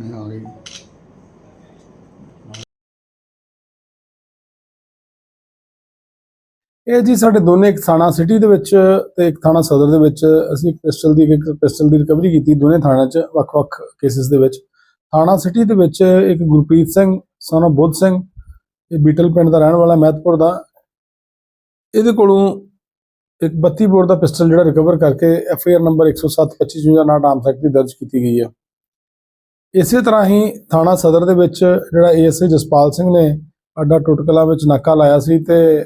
ਮੈਂ ਆ ਗਈ। ਇਹ ਜੀ ਸਾਡੇ ਦੋਨੇ ਇੱਕ ਥਾਣਾ ਸਿਟੀ ਦੇ ਵਿੱਚ ਤੇ ਇੱਕ ਥਾਣਾ ਸਦਰ ਦੇ ਵਿੱਚ ਅਸੀਂ ਇੱਕ ਦੀ ਇੱਕ ਪਿਸਟਲ ਦੀ ਰਿਕਵਰੀ ਕੀਤੀ ਦੋਨੇ ਥਾਣਿਆਂ 'ਚ ਵੱਖ-ਵੱਖ ਕੇਸਿਸ ਦੇ ਵਿੱਚ। ਥਾਣਾ ਸਿਟੀ ਦੇ ਵਿੱਚ ਇੱਕ ਗੁਰਪ੍ਰੀਤ ਸਿੰਘ ਸਨ of ਬੁੱਧ ਸਿੰਘ, ਇਹ ਬੀਟਲ ਪਿੰਡ ਦਾ ਰਹਿਣ ਵਾਲਾ ਮਹਿਤਪੁਰ ਦਾ। ਇਹਦੇ ਕੋਲੋਂ ਇੱਕ 32 ਬੋਰ ਦਾ ਪਿਸਟਲ ਜਿਹੜਾ ਰਿਕਵਰ ਕਰਕੇ ਐਫ ਆਈ ਆਰ ਨੰਬਰ 10725 ਨਾਲ ਆਰਮ ਐਕਟ ਦੀ ਦਰਜ ਕੀਤੀ ਗਈ ਹੈ। ਇਸੇ ਤਰ੍ਹਾਂ ਹੀ ਥਾਣਾ ਸਦਰ ਦੇ ਵਿੱਚ ਜਿਹੜਾ ਏਐਸਏ ਜਸਪਾਲ ਸਿੰਘ ਨੇ ਅੱਡਾ ਟੁਟਕਲਾ ਵਿੱਚ ਨਾਕਾ ਲਾਇਆ ਸੀ ਤੇ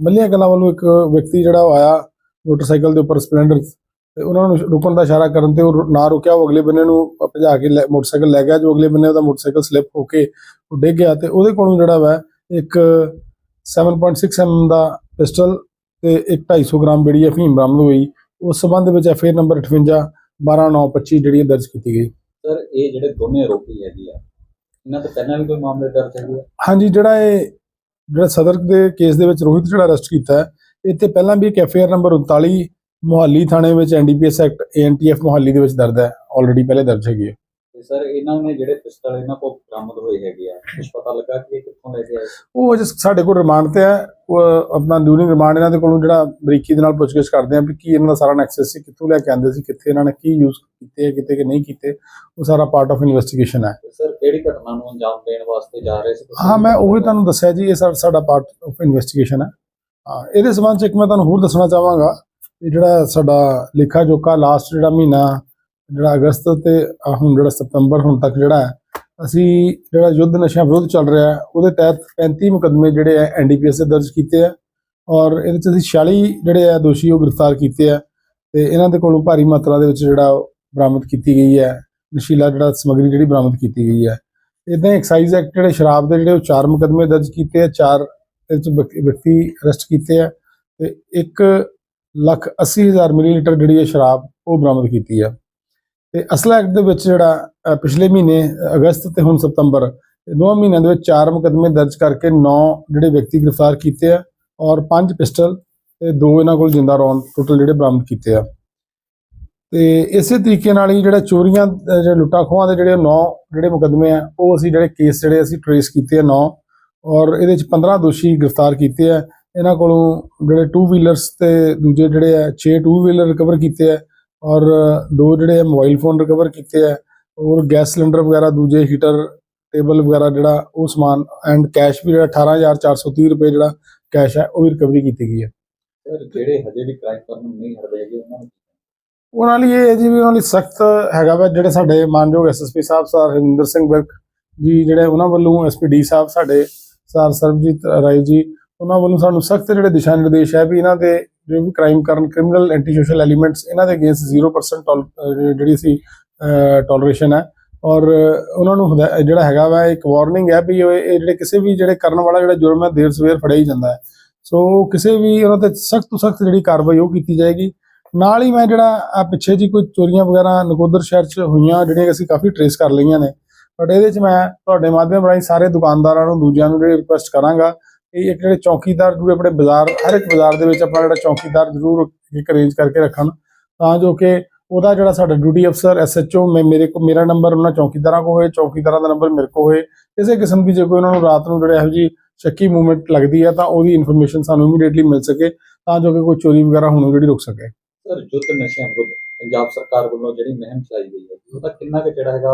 ਮੱਲੀਆਂ ਕਲਾਂ ਵੱਲੋਂ ਇੱਕ ਵਿਅਕਤੀ ਜਿਹੜਾ ਉਹ ਆਇਆ ਮੋਟਰਸਾਈਕਲ ਦੇ ਉੱਪਰ ਸਪਲੈਂਡਰ ਤੇ ਉਹਨਾਂ ਨੂੰ ਰੁਕਣ ਦਾ ਇਸ਼ਾਰਾ ਕਰਨ ਤੇ ਉਹ ਨਾ ਰੁਕਿਆ, ਉਹ ਅਗਲੇ ਬੰਨੇ ਨੂੰ ਭਜਾ ਕੇ ਲੈ- ਮੋਟਰਸਾਈਕਲ ਲੈ ਗਿਆ, ਜੋ ਅਗਲੇ ਬੰਨੇ ਉਹਦਾ ਮੋਟਰਸਾਈਕਲ ਸਲਿੱਪ ਹੋ ਕੇ ਉਹ ਡਿੱਗ ਗਿਆ ਤੇ ਉਹਦੇ ਕੋਲੋਂ ਜਿਹੜਾ ਵਾ ਇੱਕ 7.6 ਐਮ ਦਾ ਪਿਸਟਲ ਤੇ ਇੱਕ 250 ਗ੍ਰਾਮ ਜਿਹੜੀ ਅਫੀਮ ਬਰਾਮਦ ਹੋਈ। ਉਸ ਸਬੰਧ ਵਿੱਚ ਐਫ ਆਈ ਨੰਬਰ 58 12925 ਜਿਹੜੀ ਹੈ ਦਰਜ ਕੀਤੀ ਗਈ। ਸਰ ਇਹ ਜਿਹੜੇ ਦੋਨੇ ਆਰੋਪੀ ਹੈਗੇ ਆ ਇਹਨਾਂ ਤੋਂ ਪਹਿਲਾਂ ਵੀ ਕੋਈ ਮਾਮਲੇ ਦਰਜ ਹੈਗੇ ਆ? ਹਾਂਜੀ ਜਿਹੜਾ ਇਹ ਜਿਹੜਾ ਸਦਰ ਦੇ ਕੇਸ ਦੇ ਵਿੱਚ ਰੋਹਿਤ ਜਿਹੜਾ ਅਰੈਸਟ ਕੀਤਾ ਹੈ ਤੇ ਪਹਿਲਾਂ ਵੀ ਇੱਕ ਐਫਆਈਆਰ ਨੰਬਰ 39 ਮੁਹਾਲੀ ਥਾਣੇ ਵਿੱਚ ਐਨਡੀਪੀਐਸ ਐਕਟ ਏਐਨਟੀਐਫ ਮੁਹਾਲੀ ਦੇ ਵਿੱਚ ਦਰਜ ਹੈ ਆਲਰੇਡੀ ਪਹਿਲੇ ਦਰਜ ਹੈਗੀ ਹੈ ਤੇ ਸਰ ਇਹਨਾਂ ਨੇ ਜਿਹੜੇ ਪਿਸਤਲ ਇਹਨਾਂ ਕੋਲ ਬਰਾਮਦ ਹੋਏ ਹੈਗੇ ਆ ਕੁਝ ਪਤਾ ਲੱਗਾ ਕਿ ਇਹ ਕਿੱਥੋਂ ਲੈ ਕੇ ਆਏ? ਉਹ ਅਜੇ ਸਾਡੇ ਕੋਲ ਰਿਮਾਂਡ ਤੇ ਹੈ ਆਪਣਾ ਡਿਊਰਿੰਗ ਰਿਮਾਂਡ ਇਹਨਾਂ ਦੇ ਕੋਲੋਂ ਜਿਹੜਾ ਬਰੀਕੀ ਦੇ ਨਾਲ ਪੁੱਛਗਿੱਛ ਕਰਦੇ ਆ ਵੀ ਕੀ ਇਹਨਾਂ ਦਾ ਸਾਰਾ ਨੈਕਸਸ ਸੀ ਕਿੱਥੋਂ ਲੈ ਕੇ ਆਂਦੇ ਸੀ ਕਿੱਥੇ ਇਹਨਾਂ ਨੇ ਕੀ ਯੂਜ਼ ਕੀਤੇ ਕਿਤੇ ਕਿ ਨਹੀਂ ਕੀਤੇ ਉਹ ਸਾਰਾ ਪਾਰਟ ਆਫ ਇਨਵੈਸਟੀਗੇਸ਼ਨ ਹੈ ਸਰ ਕਿਹੜੀ ਘਟਨਾ ਨੂੰ ਅੰਜਾਮ ਦੇਣ ਵਾਸਤੇ ਜਾ ਰਹੇ ਸੀ? ਹਾਂ ਮੈਂ ਉਹੀ ਤੁਹਾਨੂੰ ਦੱਸਿਆ ਜੀ ਇਹ ਸਾ- ਸਾਡਾ ਪਾਰਟ ਆਫ ਇਨਵੈਸਟੀਗੇਸ਼ਨ ਹੈ ਇਹਦੇ ਸਬੰਧ ਚ ਇੱਕ ਮੈਂ ਤੁਹਾਨੂੰ ਹੋਰ ਦੱਸਣਾ ਚਾਹਾਂਗਾ ਜਿਹੜਾ ਸਾਡਾ ਲੇਖਾ ਜੋਖਾ ਲਾਸਟ ਜਿਹੜਾ ਮਹੀਨਾ ਜਿਹੜਾ ਅਗਸਤ ਤੇ ਹੁਣ ਜਿਹੜਾ ਸਤੰਬਰ ਹੁਣ ਤੱਕ ਜਿਹੜਾ ਹੈ, ਅਸੀਂ ਜਿਹੜਾ ਯੁੱਧ ਨਸ਼ਿਆਂ ਵਿਰੁੱਧ ਚੱਲ ਰਿਹਾ ਹੈ, ਉਹਦੇ ਤਹਿਤ 35 ਮੁਕੱਦਮੇ ਜਿਹੜੇ ਹੈ ਐਨਡੀਪੀਐਸ ਦੇ ਦਰਜ ਕੀਤੇ ਆ ਔਰ ਇਹਦੇ ਚ ਅਸੀਂ 46 ਜਿਹੜੇ ਆ ਦੋਸ਼ੀ ਉਹ ਗ੍ਰਿਫਤਾਰ ਕੀਤੇ ਆ ਤੇ ਇਹਨਾਂ ਦੇ ਕੋਲੋਂ ਭਾਰੀ ਮਾਤਰਾ ਦੇ ਵਿੱਚ ਜਿਹੜਾ ਉਹ ਬਰਾਮਦ ਕੀਤੀ ਗਈ ਹੈ, ਨਸ਼ੀਲਾ ਜਿਹੜਾ ਸਮੱਗਰੀ ਜਿਹੜੀ ਬਰਾਮਦ ਕੀਤੀ ਗਈ ਹੈ। ਇਦਾਂ ਐਕਸਾਈਜ਼ ਐਕਟ ਜਿਹੜੇ ਸ਼ਰਾਬ ਦੇ ਜਿਹੜੇ ਉਹ ਚਾਰ ਮੁਕੱਦਮੇ ਦਰਜ ਕੀਤੇ ਆ ਚਾਰ ਇਹਦੇ ਚ ਵਿਅਕ- ਵਿਅਕਤੀ ਅਰੈਸਟ ਕੀਤੇ ਆ ਤੇ 1 ਲੱਖ 80 ਹਜ਼ਾਰ ਮਿਲੀਲੀਟਰ ਜਿਹੜੀ ਹੈ ਸ਼ਰਾਬ ਉਹ ਬਰਾਮਦ ਕੀਤੀ ਆ ਤੇ ਅਸਲਾ ਐਕਟ ਦੇ ਵਿੱਚ ਜਿਹੜਾ ਪਿਛਲੇ ਮਹੀਨੇ, ਅਗਸਤ ਤੇ ਹੁਣ ਸਤੰਬਰ, ਇਹ ਦੋਵਾਂ ਮਹੀਨਿਆਂ ਦੇ ਵਿੱਚ ਚਾਰ ਮੁਕੱਦਮੇ ਦਰਜ ਕਰਕੇ 9 ਜਿਹੜੇ ਵਿਅਕਤੀ ਗ੍ਰਿਫਤਾਰ ਕੀਤੇ ਆ ਔਰ ਪੰਜ ਪਿਸਟਲ ਤੇ ਦੋ ਇਹਨਾਂ ਕੋਲ ਜਿੰਦਾ ਰੌਂਦ ਟੋਟਲ ਜਿਹੜੇ ਬਰਾਮਦ ਕੀਤੇ ਆ। ਤੇ ਇਸੇ ਤਰੀਕੇ ਨਾਲ ਹੀ ਜਿਹੜਾ ਚੋਰੀਆਂ ਜਿਹੜੇ ਲੁੱਟਾਂ ਖੋਹਾਂ ਦੇ ਜਿਹੜੇ 9 ਜਿਹੜੇ ਮੁਕੱਦਮੇ ਆ, ਉਹ ਅਸੀਂ ਜਿਹੜੇ ਕੇਸ ਜਿਹੜੇ ਅਸੀਂ ਟਰੇਸ ਕੀਤੇ ਆ 9 ਔਰ ਇਹਦੇ ਚ 15 ਦੋਸ਼ੀ ਗ੍ਰਿਫਤਾਰ ਕੀਤੇ ਆ। ਇਹਨਾਂ ਕੋਲੋਂ ਜਿਹੜੇ 2 ਵੀਲਰਸ ਤੇ ਦੂਜੇ ਜਿਹੜੇ ਆ 6 2 ਵੀਲਰ ਰਿਕਵਰ ਕੀਤੇ ਆ। ਔਰ ਦੋ ਜਿਹੜੇ ਮੋਬਾਈਲ ਫੋਨ ਰਿਕਵਰ ਕੀਤੇ ਆ ਔਰ ਗੈਸ ਸਿਲੰਡਰ ਵਗੈਰਾ ਦੂਜੇ ਹੀਟਰ ਟੇਬਲ ਵਗੈਰਾ ਜਿਹੜਾ ਉਹ ਸਮਾਨ ਐਂਡ ਕੈਸ਼ ਵੀ ਜਿਹੜਾ 18430 ਰੁਪਏ ਜਿਹੜਾ ਕੈਸ਼ ਹੈ ਉਹ ਵੀ ਰਿਕਵਰੀ ਕੀਤੀ ਗਈ ਹੈ। ਸਰ ਜਿਹੜੇ ਹਜੇ ਵੀ ਕ੍ਰਾਈਮ ਕਰਨ ਨੂੰ ਨਹੀਂ ਹਟਦੇ ਹੈਗੇ ਉਹਨਾਂ ਨੂੰ ਉਹਨਾਂ ਲਈ ਇਹ ਜੀ ਵੀ ਉਹਨਾਂ ਲਈ ਸਖਤ ਹੈਗਾ ਵਾ ਜਿਹੜੇ ਸਾਡੇ ਮਾਨਯੋਗ ਐਸਐਸਪੀ ਸਾਹਿਬ ਸਰ ਹਰਿੰਦਰ ਸਿੰਘ ਵਿਰਕ ਜੀ ਜਿਹੜੇ ਉਹਨਾਂ ਵੱਲੋਂ ਐਸਪੀਡੀ ਸਾਹਿਬ ਸਾਡੇ ਸਰ ਸਰਬਜੀਤ ਰਾਏ ਜੀ ਉਹਨਾਂ ਵੱਲੋਂ ਸਾਨੂੰ ਸਖਤ ਜਿਹੜੇ ਦਿਸ਼ਾ ਨਿਰਦੇਸ਼ ਹੈ ਵੀ ਇਹਨਾਂ ਦੇ ਜੋ ਵੀ ਕ੍ਰਾਈਮ ਕਰਨ ਕ੍ਰਿਮੀਨਲ ਐਂਟੀ ਸੋਸ਼ਲ ਐਲੀਮੈਂਟਸ ਇਹਨਾਂ ਦੇ ਅਗੇਂਸਟ 0% ਟੋਲ- ਜਿਹੜੀ ਸੀ ਟੋਲਰੇਸ਼ਨ ਹੈ। ਔਰ ਉਹਨਾਂ ਨੂੰ ਹਦਾਇ- ਜਿਹੜਾ ਹੈਗਾ ਵਾ, ਇੱਕ ਵਾਰਨਿੰਗ ਹੈ ਵੀ ਇਹ ਜਿਹੜੇ ਕਿਸੇ ਵੀ ਜਿਹੜੇ ਕਰਨ ਵਾਲਾ ਜਿਹੜਾ ਜੁਰਮ ਹੈ, ਦੇਰ ਸਵੇਰ ਫੜਿਆ ਹੀ ਜਾਂਦਾ ਹੈ। ਸੋ ਕਿਸੇ ਵੀ ਉਹਨਾਂ ਤੇ ਸਖਤ ਤੋਂ ਸਖਤ ਜਿਹੜੀ ਕਾਰਵਾਈ ਉਹ ਕੀਤੀ ਜਾਏਗੀ। ਨਾਲ ਹੀ ਮੈਂ ਜਿਹੜਾ ਆ ਪਿੱਛੇ ਜੀ ਕੋਈ ਚੋਰੀਆਂ ਵਗੈਰਾ ਨਕੋਦਰ ਸ਼ਹਿਰ ਚ ਹੋਈਆਂ, ਜਿਹੜੀਆਂ ਅਸੀਂ ਕਾਫੀ ਟਰੇਸ ਕਰ ਲਈਆਂ ਨੇ। ਬਟ ਇਹਦੇ ਚ ਮੈਂ ਤੁਹਾਡੇ ਮਾਧਿਅਮ ਰਾਹੀਂ ਸਾਰੇ ਦੁਕਾਨਦਾਰਾਂ ਨੂੰ, ਦੂਜਿਆਂ ਨੂੰ ਜਿਹੜੀ ਰਿਕੁਐਸਟ ਕਰਾਂਗਾ ਕਿ ਇੱਕ ਜਿਹੜੇ ਚੌਕੀਦਾਰ ਜਿਹੜੇ ਆਪਣੇ ਬਾਜ਼ਾਰ, ਹਰ ਇੱਕ ਬਾਜ਼ਾਰ ਦੇ ਵਿੱਚ ਆਪਾਂ ਜਿਹੜਾ ਚੌਕੀਦਾਰ ਜ਼ਰੂਰ ਇੱਕ ਅਰੇਂਜ ਕਰਕੇ ਰੱਖਣ। ਤਾਂ ਜੋ ਕਿ ਉਹਦਾ ਜਿਹੜਾ ਸਾਡਾ ਡਿਊਟੀ ਅਫਸਰ ਐਸਐਚਓ ਮੈਂ ਮੇਰੇ ਕੋ, ਮੇਰਾ ਨੰਬਰ ਉਹਨਾਂ ਚੌਕੀਦਾਰਾਂ ਕੋ ਹੋਏ, ਚੌਕੀਦਾਰਾਂ ਦਾ ਨੰਬਰ ਮੇਰੇ ਕੋ ਹੋਏ। ਕਿਸੇ ਕਿਸਮ ਦੀ ਜੇ ਕੋਈ ਉਹਨਾਂ ਨੂੰ ਰਾਤ ਨੂੰ ਜਿਹੜੇ ਇਹੋ ਜੀ ਸ਼ੱਕੀ ਮੂਵਮੈਂਟ ਲੱਗਦੀ ਹੈ, ਤਾਂ ਉਹਦੀ ਇਨਫੋਰਮੇਸ਼ਨ ਸਾਨੂੰ ਇਮੀਡੀਏਟਲੀ ਮਿਲ ਸਕੇ, ਤਾਂ ਜੋ ਕਿ ਕੋਈ ਚੋਰੀ ਵਗੈਰਾ ਹੋਣੋਂ ਜਿਹੜੀ ਰੁਕ ਸਕੇ। ਸਰ ਯੁੱਧ ਨਸ਼ਿਆਂ ਵਿਰੁੱਧ ਪੰਜਾਬ ਸਰਕਾਰ ਵੱਲੋਂ ਜਿਹੜੀ ਮੁਹਿੰਮ ਚਲਾਈ ਗਈ ਹੈ, ਉਹਦਾ ਕਿੰਨਾ ਕੁ ਜਿਹੜਾ ਹੈਗਾ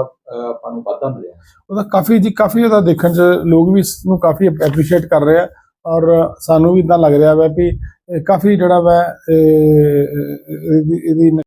ਆਪਾਂ ਨੂੰ ਵਾਧਾ ਮਿਲਿਆ? ਉਹਦਾ ਕਾਫੀ ਜੀ, ਕਾਫੀ ਉਹਦਾ ਦੇਖਣ ਚ ਲੋਕ ਵੀ ਇਸ ਨੂੰ ਕਾਫੀ ਐਪਰੀਸ਼ੀਏਟ ਕਰ ਰਹੇ ਆ ਔਰ ਸਾਨੂੰ ਵੀ ਇਦਾਂ ਲੱਗ ਰਿਹਾ ਵਾ ਵੀ ਕਾਫੀ ਜਿਹੜਾ ਵਾ ਇਹਦੀ ਇਹਦੀ